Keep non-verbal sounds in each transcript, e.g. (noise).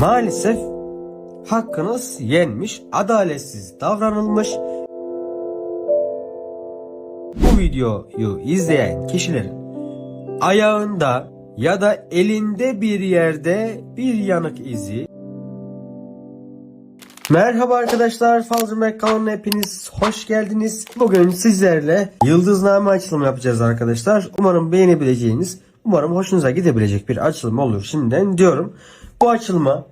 Maalesef hakkınız yenmiş, adaletsiz davranılmış. Bu videoyu izleyen kişilerin ayağında ya da elinde bir yerde bir yanık izi Merhaba arkadaşlar, Falcı kanalına hepiniz hoş geldiniz. Bugün sizlerle yıldızname açılımı yapacağız arkadaşlar. Umarım beğenebileceğiniz, umarım hoşunuza gidebilecek bir açılım olur şimdiden diyorum. Bu açılıma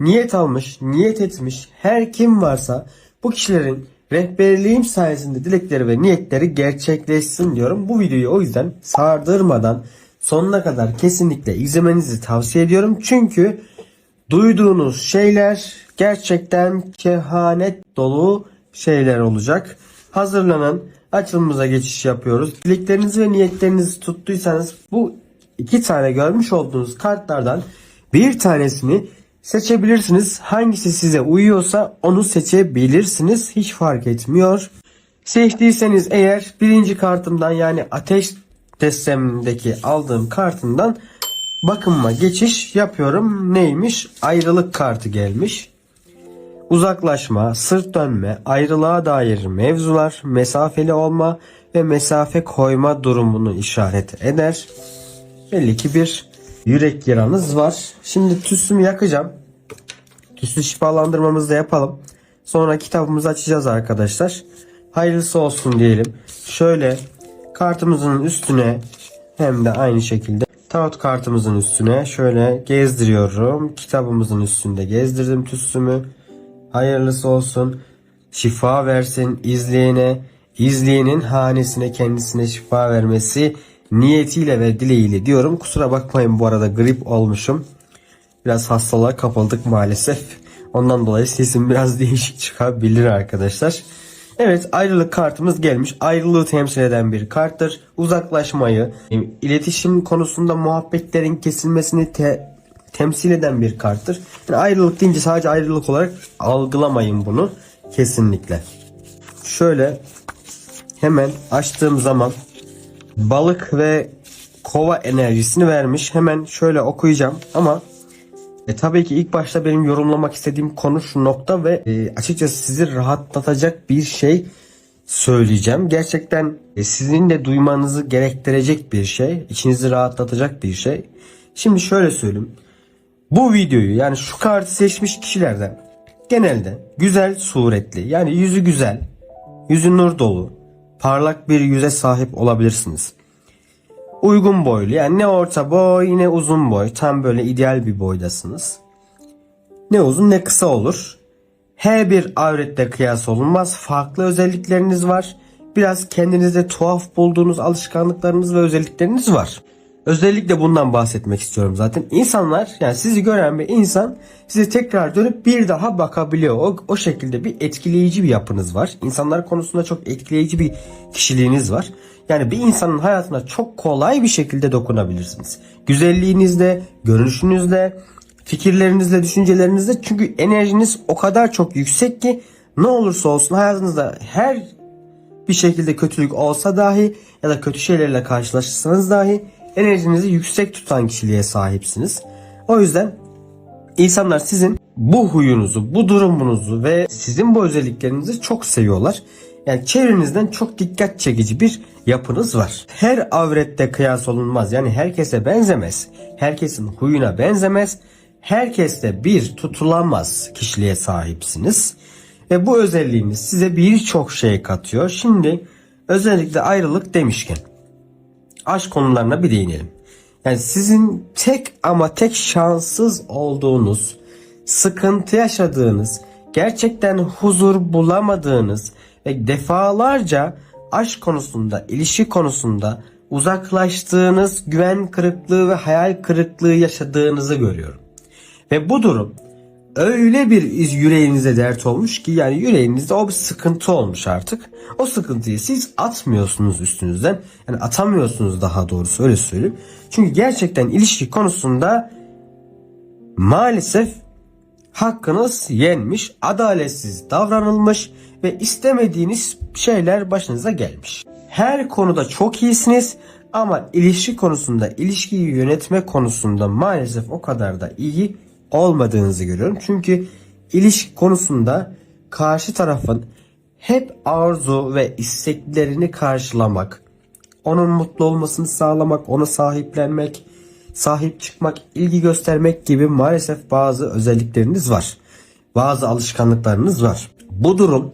niyet almış, niyet etmiş her kim varsa bu kişilerin rehberliğim sayesinde dilekleri ve niyetleri gerçekleşsin diyorum. Bu videoyu o yüzden sardırmadan sonuna kadar kesinlikle izlemenizi tavsiye ediyorum. Çünkü duyduğunuz şeyler gerçekten kehanet dolu şeyler olacak. Hazırlanın. Açılımımıza geçiş yapıyoruz. Dileklerinizi ve niyetlerinizi tuttuysanız bu iki tane görmüş olduğunuz kartlardan bir tanesini seçebilirsiniz. Hangisi size uyuyorsa onu seçebilirsiniz. Hiç fark etmiyor. Seçtiyseniz eğer birinci kartımdan yani ateş destemindeki aldığım kartından bakıma geçiş yapıyorum. Neymiş? Ayrılık kartı gelmiş. Uzaklaşma, sırt dönme, ayrılığa dair mevzular, mesafeli olma ve mesafe koyma durumunu işaret eder. Belli ki bir yürek yaranız var. Şimdi tüsümü yakacağım. Tüsü şifalandırmamızı da yapalım. Sonra kitabımızı açacağız arkadaşlar. Hayırlısı olsun diyelim. Şöyle kartımızın üstüne hem de aynı şekilde tarot kartımızın üstüne şöyle gezdiriyorum. Kitabımızın üstünde gezdirdim tüsümü. Hayırlısı olsun. Şifa versin izleyene, izleyenin hanesine kendisine şifa vermesi niyetiyle ve dileğiyle diyorum. Kusura bakmayın bu arada grip olmuşum. Biraz hastalığa kapıldık maalesef. Ondan dolayı sesim biraz (laughs) değişik çıkabilir arkadaşlar. Evet ayrılık kartımız gelmiş. Ayrılığı temsil eden bir karttır. Uzaklaşmayı, iletişim konusunda muhabbetlerin kesilmesini te- temsil eden bir karttır. Yani ayrılık deyince sadece ayrılık olarak algılamayın bunu. Kesinlikle. Şöyle hemen açtığım zaman balık ve kova enerjisini vermiş. Hemen şöyle okuyacağım ama e, tabii ki ilk başta benim yorumlamak istediğim konu şu nokta ve e, açıkçası sizi rahatlatacak bir şey söyleyeceğim. Gerçekten e, sizin de duymanızı gerektirecek bir şey, içinizi rahatlatacak bir şey. Şimdi şöyle söyleyeyim. Bu videoyu yani şu kartı seçmiş kişilerden genelde güzel suretli yani yüzü güzel, yüzü nur dolu, parlak bir yüze sahip olabilirsiniz. Uygun boylu yani ne orta boy ne uzun boy tam böyle ideal bir boydasınız. Ne uzun ne kısa olur. Her bir avretle kıyas olunmaz. Farklı özellikleriniz var. Biraz kendinizde tuhaf bulduğunuz alışkanlıklarınız ve özellikleriniz var. Özellikle bundan bahsetmek istiyorum zaten. İnsanlar yani sizi gören bir insan size tekrar dönüp bir daha bakabiliyor. O, o şekilde bir etkileyici bir yapınız var. İnsanlar konusunda çok etkileyici bir kişiliğiniz var. Yani bir insanın hayatına çok kolay bir şekilde dokunabilirsiniz. Güzelliğinizle, görünüşünüzle, fikirlerinizle, düşüncelerinizle çünkü enerjiniz o kadar çok yüksek ki ne olursa olsun hayatınızda her bir şekilde kötülük olsa dahi ya da kötü şeylerle karşılaşırsanız dahi enerjinizi yüksek tutan kişiliğe sahipsiniz. O yüzden insanlar sizin bu huyunuzu, bu durumunuzu ve sizin bu özelliklerinizi çok seviyorlar. Yani çevrenizden çok dikkat çekici bir yapınız var. Her avrette kıyas olunmaz. Yani herkese benzemez. Herkesin huyuna benzemez. Herkeste bir tutulamaz kişiliğe sahipsiniz. Ve bu özelliğiniz size birçok şey katıyor. Şimdi özellikle ayrılık demişken aşk konularına bir değinelim. Yani sizin tek ama tek şanssız olduğunuz, sıkıntı yaşadığınız, gerçekten huzur bulamadığınız ve defalarca aşk konusunda, ilişki konusunda uzaklaştığınız, güven kırıklığı ve hayal kırıklığı yaşadığınızı görüyorum. Ve bu durum öyle bir iz yüreğinize dert olmuş ki yani yüreğinizde o bir sıkıntı olmuş artık. O sıkıntıyı siz atmıyorsunuz üstünüzden. Yani atamıyorsunuz daha doğrusu öyle söyleyeyim. Çünkü gerçekten ilişki konusunda maalesef hakkınız yenmiş, adaletsiz davranılmış ve istemediğiniz şeyler başınıza gelmiş. Her konuda çok iyisiniz ama ilişki konusunda, ilişkiyi yönetme konusunda maalesef o kadar da iyi olmadığınızı görüyorum. Çünkü ilişki konusunda karşı tarafın hep arzu ve isteklerini karşılamak, onun mutlu olmasını sağlamak, onu sahiplenmek, sahip çıkmak, ilgi göstermek gibi maalesef bazı özellikleriniz var. Bazı alışkanlıklarınız var. Bu durum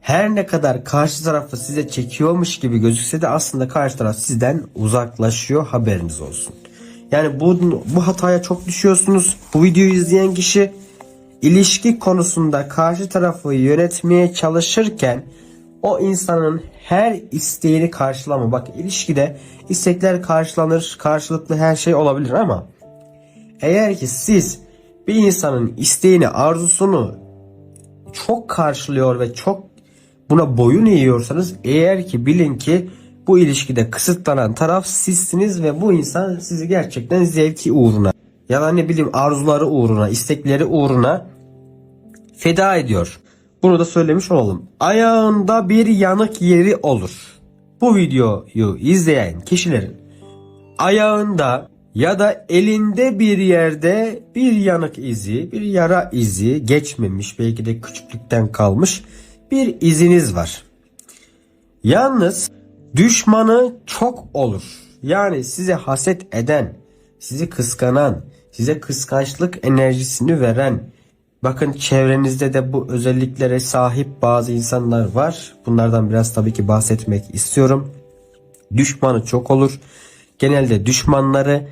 her ne kadar karşı tarafı size çekiyormuş gibi gözükse de aslında karşı taraf sizden uzaklaşıyor haberiniz olsun. Yani bu, bu hataya çok düşüyorsunuz. Bu videoyu izleyen kişi ilişki konusunda karşı tarafı yönetmeye çalışırken o insanın her isteğini karşılama. Bak ilişkide istekler karşılanır, karşılıklı her şey olabilir ama eğer ki siz bir insanın isteğini, arzusunu çok karşılıyor ve çok buna boyun eğiyorsanız eğer ki bilin ki bu ilişkide kısıtlanan taraf sizsiniz ve bu insan sizi gerçekten zevki uğruna ya da ne bileyim arzuları uğruna, istekleri uğruna feda ediyor. Bunu da söylemiş olalım. Ayağında bir yanık yeri olur. Bu videoyu izleyen kişilerin ayağında ya da elinde bir yerde bir yanık izi, bir yara izi geçmemiş, belki de küçüklükten kalmış bir iziniz var. Yalnız düşmanı çok olur. Yani size haset eden, sizi kıskanan, size kıskançlık enerjisini veren, bakın çevrenizde de bu özelliklere sahip bazı insanlar var. Bunlardan biraz tabii ki bahsetmek istiyorum. Düşmanı çok olur. Genelde düşmanları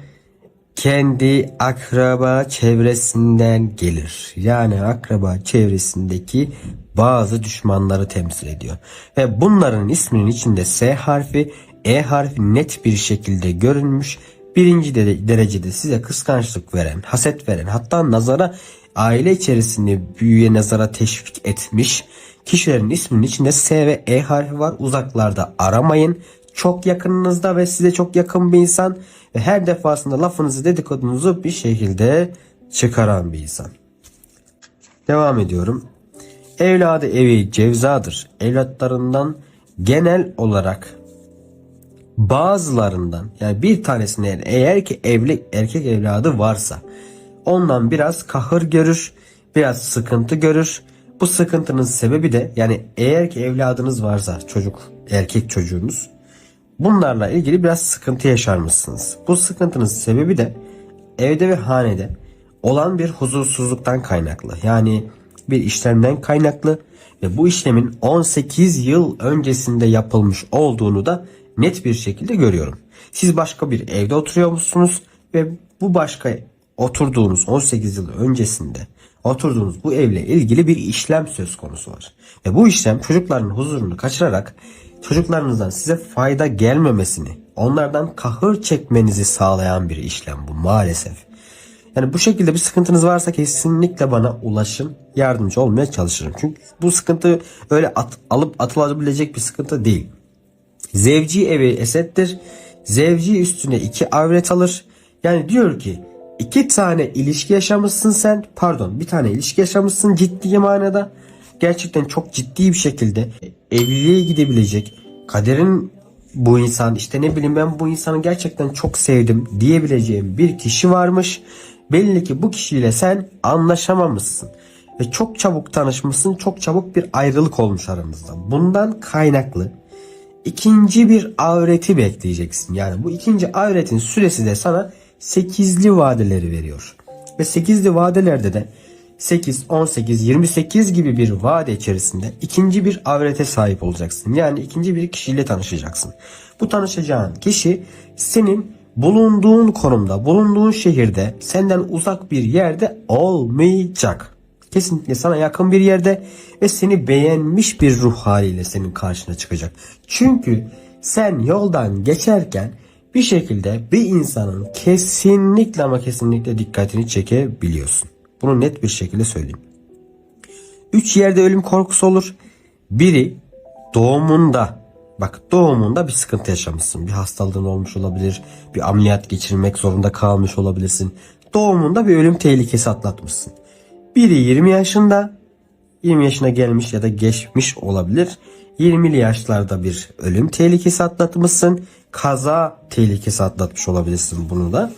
kendi akraba çevresinden gelir. Yani akraba çevresindeki bazı düşmanları temsil ediyor. Ve bunların isminin içinde S harfi, E harfi net bir şekilde görünmüş. Birinci de- derecede size kıskançlık veren, haset veren, hatta nazara aile içerisinde büyüye nazara teşvik etmiş kişilerin isminin içinde S ve E harfi var. Uzaklarda aramayın. Çok yakınınızda ve size çok yakın bir insan ve her defasında lafınızı dedikodunuzu bir şekilde çıkaran bir insan. Devam ediyorum. Evladı evi cevzadır. Evlatlarından genel olarak bazılarından yani bir tanesine eğer ki evli erkek evladı varsa ondan biraz kahır görür, biraz sıkıntı görür. Bu sıkıntının sebebi de yani eğer ki evladınız varsa çocuk erkek çocuğunuz bunlarla ilgili biraz sıkıntı yaşar mısınız? Bu sıkıntının sebebi de evde ve hanede olan bir huzursuzluktan kaynaklı. Yani bir işlemden kaynaklı ve bu işlemin 18 yıl öncesinde yapılmış olduğunu da net bir şekilde görüyorum. Siz başka bir evde oturuyor musunuz ve bu başka oturduğunuz 18 yıl öncesinde oturduğunuz bu evle ilgili bir işlem söz konusu var. Ve bu işlem çocukların huzurunu kaçırarak çocuklarınızdan size fayda gelmemesini, onlardan kahır çekmenizi sağlayan bir işlem bu maalesef. Yani bu şekilde bir sıkıntınız varsa kesinlikle bana ulaşın. Yardımcı olmaya çalışırım. Çünkü bu sıkıntı öyle at- alıp atılabilecek bir sıkıntı değil. Zevci evi esettir. Zevci üstüne iki avret alır. Yani diyor ki iki tane ilişki yaşamışsın sen. Pardon bir tane ilişki yaşamışsın ciddi manada. Gerçekten çok ciddi bir şekilde evliliğe gidebilecek. Kaderin bu insan işte ne bileyim ben bu insanı gerçekten çok sevdim diyebileceğim bir kişi varmış. Belli ki bu kişiyle sen anlaşamamışsın. Ve çok çabuk tanışmışsın. Çok çabuk bir ayrılık olmuş aranızda. Bundan kaynaklı ikinci bir avreti bekleyeceksin. Yani bu ikinci avretin süresi de sana 8'li vadeleri veriyor. Ve 8'li vadelerde de 8, 18, 28 gibi bir vade içerisinde ikinci bir avrete sahip olacaksın. Yani ikinci bir kişiyle tanışacaksın. Bu tanışacağın kişi senin bulunduğun konumda, bulunduğun şehirde senden uzak bir yerde olmayacak. Kesinlikle sana yakın bir yerde ve seni beğenmiş bir ruh haliyle senin karşına çıkacak. Çünkü sen yoldan geçerken bir şekilde bir insanın kesinlikle ama kesinlikle dikkatini çekebiliyorsun. Bunu net bir şekilde söyleyeyim. Üç yerde ölüm korkusu olur. Biri doğumunda bak doğumunda bir sıkıntı yaşamışsın. Bir hastalığın olmuş olabilir. Bir ameliyat geçirmek zorunda kalmış olabilirsin. Doğumunda bir ölüm tehlikesi atlatmışsın. Biri 20 yaşında 20 yaşına gelmiş ya da geçmiş olabilir. 20'li yaşlarda bir ölüm tehlikesi atlatmışsın. Kaza tehlikesi atlatmış olabilirsin bunu da.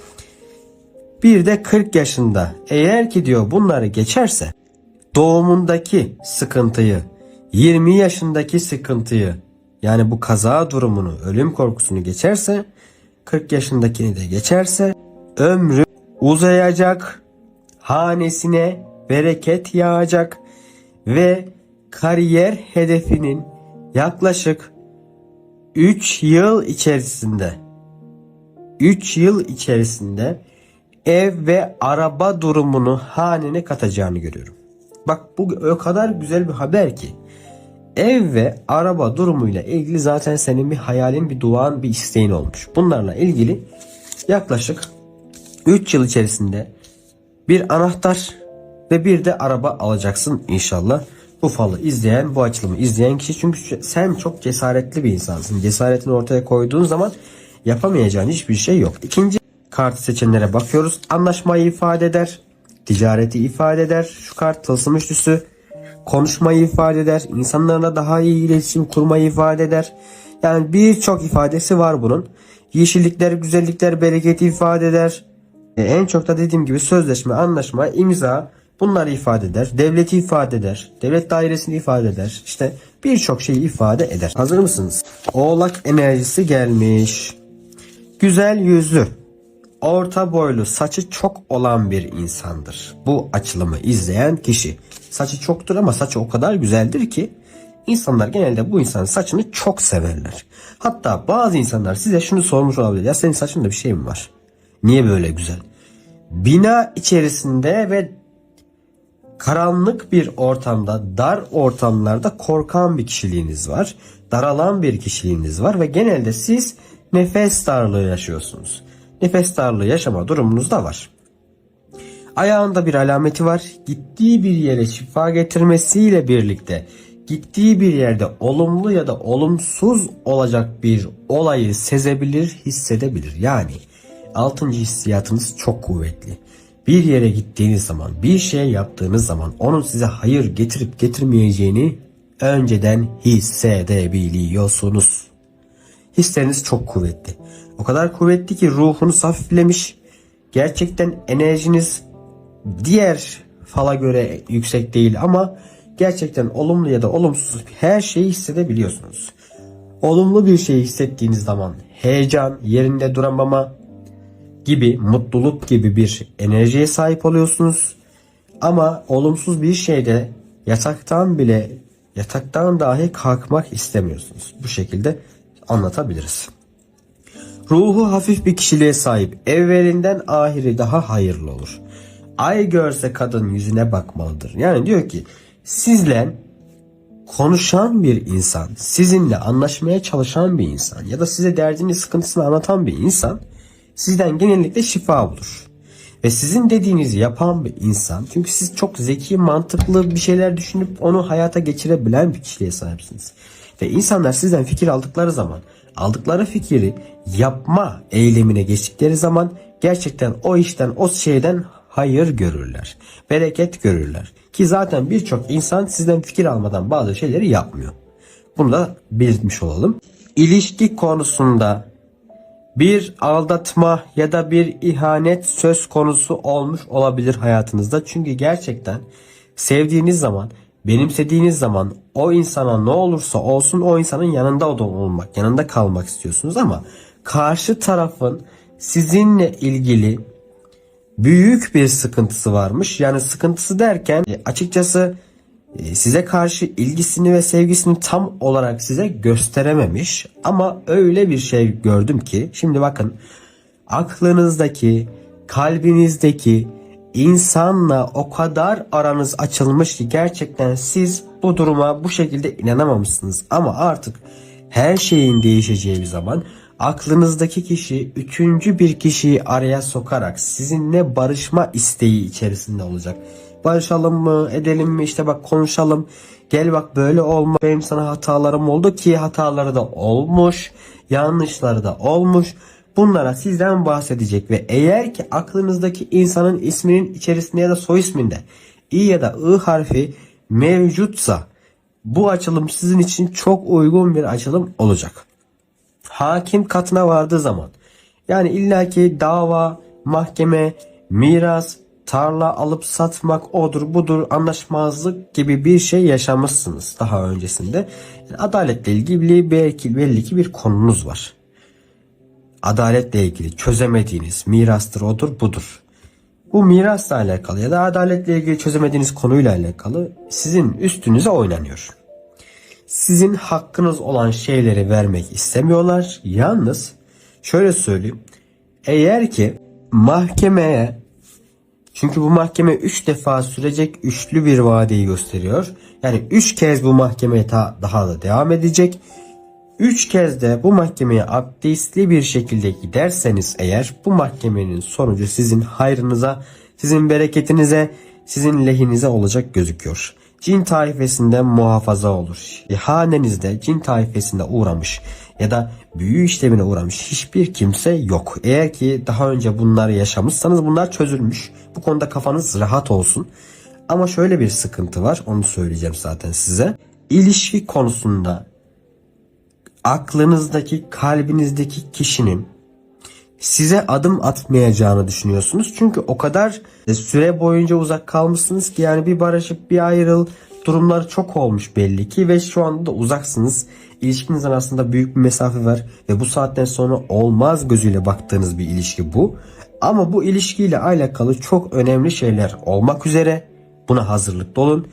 Bir de 40 yaşında. Eğer ki diyor bunları geçerse doğumundaki sıkıntıyı, 20 yaşındaki sıkıntıyı yani bu kaza durumunu, ölüm korkusunu geçerse 40 yaşındakini de geçerse ömrü uzayacak, hanesine bereket yağacak ve kariyer hedefinin yaklaşık 3 yıl içerisinde 3 yıl içerisinde ev ve araba durumunu hanene katacağını görüyorum. Bak bu o kadar güzel bir haber ki. Ev ve araba durumuyla ilgili zaten senin bir hayalin, bir duan, bir isteğin olmuş. Bunlarla ilgili yaklaşık 3 yıl içerisinde bir anahtar ve bir de araba alacaksın inşallah. Bu falı izleyen, bu açılımı izleyen kişi çünkü sen çok cesaretli bir insansın. Cesaretini ortaya koyduğun zaman yapamayacağın hiçbir şey yok. İkinci kartı seçenlere bakıyoruz. Anlaşmayı ifade eder. Ticareti ifade eder. Şu kart tılsım üçlüsü. Konuşmayı ifade eder. İnsanlarla daha iyi iletişim kurmayı ifade eder. Yani birçok ifadesi var bunun. Yeşillikler, güzellikler, bereketi ifade eder. E, en çok da dediğim gibi sözleşme, anlaşma, imza bunları ifade eder. Devleti ifade eder. Devlet dairesini ifade eder. İşte birçok şeyi ifade eder. Hazır mısınız? Oğlak enerjisi gelmiş. Güzel yüzlü, orta boylu, saçı çok olan bir insandır. Bu açılımı izleyen kişi. Saçı çoktur ama saçı o kadar güzeldir ki insanlar genelde bu insanın saçını çok severler. Hatta bazı insanlar size şunu sormuş olabilir. Ya senin saçında bir şey mi var? Niye böyle güzel? Bina içerisinde ve karanlık bir ortamda, dar ortamlarda korkan bir kişiliğiniz var. Daralan bir kişiliğiniz var ve genelde siz nefes darlığı yaşıyorsunuz. Nefes darlığı yaşama durumunuz da var. Ayağında bir alameti var. Gittiği bir yere şifa getirmesiyle birlikte gittiği bir yerde olumlu ya da olumsuz olacak bir olayı sezebilir, hissedebilir. Yani altıncı hissiyatınız çok kuvvetli. Bir yere gittiğiniz zaman, bir şey yaptığınız zaman onun size hayır getirip getirmeyeceğini önceden hissedebiliyorsunuz. Hisleriniz çok kuvvetli. O kadar kuvvetli ki ruhunuz hafiflemiş. Gerçekten enerjiniz diğer fala göre yüksek değil ama gerçekten olumlu ya da olumsuz her şeyi hissedebiliyorsunuz. Olumlu bir şey hissettiğiniz zaman heyecan, yerinde duramama gibi, mutluluk gibi bir enerjiye sahip oluyorsunuz. Ama olumsuz bir şeyde yataktan bile yataktan dahi kalkmak istemiyorsunuz. Bu şekilde anlatabiliriz. Ruhu hafif bir kişiliğe sahip. Evvelinden ahiri daha hayırlı olur. Ay görse kadın yüzüne bakmalıdır. Yani diyor ki sizle konuşan bir insan, sizinle anlaşmaya çalışan bir insan ya da size derdini sıkıntısını anlatan bir insan sizden genellikle şifa bulur. Ve sizin dediğinizi yapan bir insan çünkü siz çok zeki, mantıklı bir şeyler düşünüp onu hayata geçirebilen bir kişiliğe sahipsiniz. Ve insanlar sizden fikir aldıkları zaman aldıkları fikri yapma eylemine geçtikleri zaman gerçekten o işten o şeyden hayır görürler. Bereket görürler. Ki zaten birçok insan sizden fikir almadan bazı şeyleri yapmıyor. Bunu da belirtmiş olalım. İlişki konusunda bir aldatma ya da bir ihanet söz konusu olmuş olabilir hayatınızda. Çünkü gerçekten sevdiğiniz zaman, benimsediğiniz zaman o insana ne olursa olsun o insanın yanında olmak, yanında kalmak istiyorsunuz ama karşı tarafın sizinle ilgili büyük bir sıkıntısı varmış. Yani sıkıntısı derken e, açıkçası e, size karşı ilgisini ve sevgisini tam olarak size gösterememiş. Ama öyle bir şey gördüm ki şimdi bakın aklınızdaki, kalbinizdeki insanla o kadar aranız açılmış ki gerçekten siz bu duruma bu şekilde inanamamışsınız. Ama artık her şeyin değişeceği bir zaman aklınızdaki kişi üçüncü bir kişiyi araya sokarak sizinle barışma isteği içerisinde olacak. Barışalım mı edelim mi işte bak konuşalım. Gel bak böyle olma benim sana hatalarım oldu ki hataları da olmuş. Yanlışları da olmuş. Bunlara sizden bahsedecek ve eğer ki aklınızdaki insanın isminin içerisinde ya da soy isminde i ya da ı harfi mevcutsa bu açılım sizin için çok uygun bir açılım olacak hakim katına vardığı zaman yani illaki dava, mahkeme, miras, tarla alıp satmak odur budur anlaşmazlık gibi bir şey yaşamışsınız daha öncesinde. Yani adaletle ilgili belki belli ki bir konunuz var. Adaletle ilgili çözemediğiniz mirastır odur budur. Bu mirasla alakalı ya da adaletle ilgili çözemediğiniz konuyla alakalı sizin üstünüze oynanıyor. Sizin hakkınız olan şeyleri vermek istemiyorlar. Yalnız şöyle söyleyeyim. Eğer ki mahkemeye çünkü bu mahkeme 3 defa sürecek üçlü bir vadeyi gösteriyor. Yani 3 kez bu mahkemeye ta- daha da devam edecek. 3 kez de bu mahkemeye abdestli bir şekilde giderseniz eğer bu mahkemenin sonucu sizin hayrınıza, sizin bereketinize, sizin lehinize olacak gözüküyor. Cin taifesinden muhafaza olur. Hanenizde cin taifesinde uğramış ya da büyü işlemine uğramış hiçbir kimse yok. Eğer ki daha önce bunları yaşamışsanız bunlar çözülmüş. Bu konuda kafanız rahat olsun. Ama şöyle bir sıkıntı var onu söyleyeceğim zaten size. İlişki konusunda aklınızdaki, kalbinizdeki kişinin size adım atmayacağını düşünüyorsunuz. Çünkü o kadar süre boyunca uzak kalmışsınız ki yani bir barışıp bir ayrıl durumlar çok olmuş belli ki ve şu anda da uzaksınız. İlişkiniz arasında büyük bir mesafe var ve bu saatten sonra olmaz gözüyle baktığınız bir ilişki bu. Ama bu ilişkiyle alakalı çok önemli şeyler olmak üzere buna hazırlıklı olun.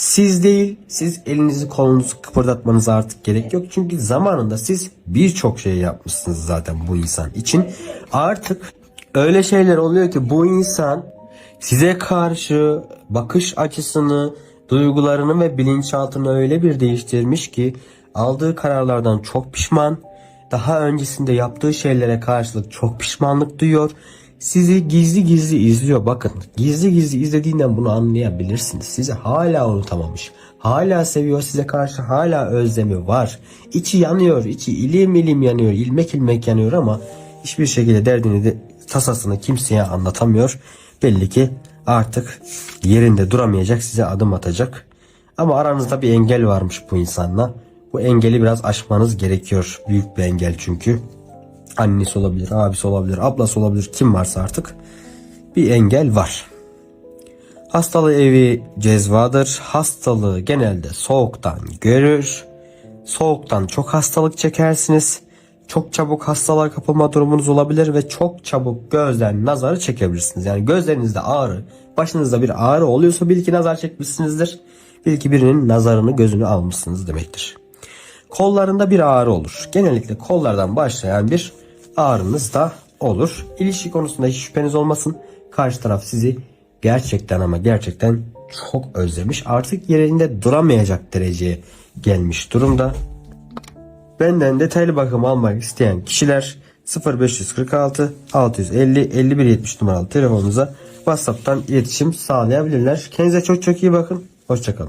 Siz değil, siz elinizi kolunuzu kıpırdatmanıza artık gerek yok. Çünkü zamanında siz birçok şey yapmışsınız zaten bu insan için. Artık öyle şeyler oluyor ki bu insan size karşı bakış açısını, duygularını ve bilinçaltını öyle bir değiştirmiş ki aldığı kararlardan çok pişman. Daha öncesinde yaptığı şeylere karşılık çok pişmanlık duyuyor. Sizi gizli gizli izliyor. Bakın gizli gizli izlediğinden bunu anlayabilirsiniz. Sizi hala unutamamış. Hala seviyor size karşı hala özlemi var. İçi yanıyor. içi ilim ilim yanıyor. ilmek ilmek yanıyor ama hiçbir şekilde derdini de tasasını kimseye anlatamıyor. Belli ki artık yerinde duramayacak size adım atacak. Ama aranızda bir engel varmış bu insanla. Bu engeli biraz aşmanız gerekiyor. Büyük bir engel çünkü. Annesi olabilir, abisi olabilir, ablası olabilir kim varsa artık bir engel var. Hastalığı evi cezvadır. Hastalığı genelde soğuktan görür. Soğuktan çok hastalık çekersiniz. Çok çabuk hastalığa kapılma durumunuz olabilir ve çok çabuk gözden nazarı çekebilirsiniz. Yani gözlerinizde ağrı, başınızda bir ağrı oluyorsa bil ki nazar çekmişsinizdir. Bil ki birinin nazarını gözünü almışsınız demektir. Kollarında bir ağrı olur. Genellikle kollardan başlayan bir ağrınız da olur. İlişki konusunda hiç şüpheniz olmasın. Karşı taraf sizi gerçekten ama gerçekten çok özlemiş. Artık yerinde duramayacak dereceye gelmiş durumda. Benden detaylı bakım almak isteyen kişiler 0546 650 51 70 numaralı telefonunuza WhatsApp'tan iletişim sağlayabilirler. Kendinize çok çok iyi bakın. Hoşçakalın.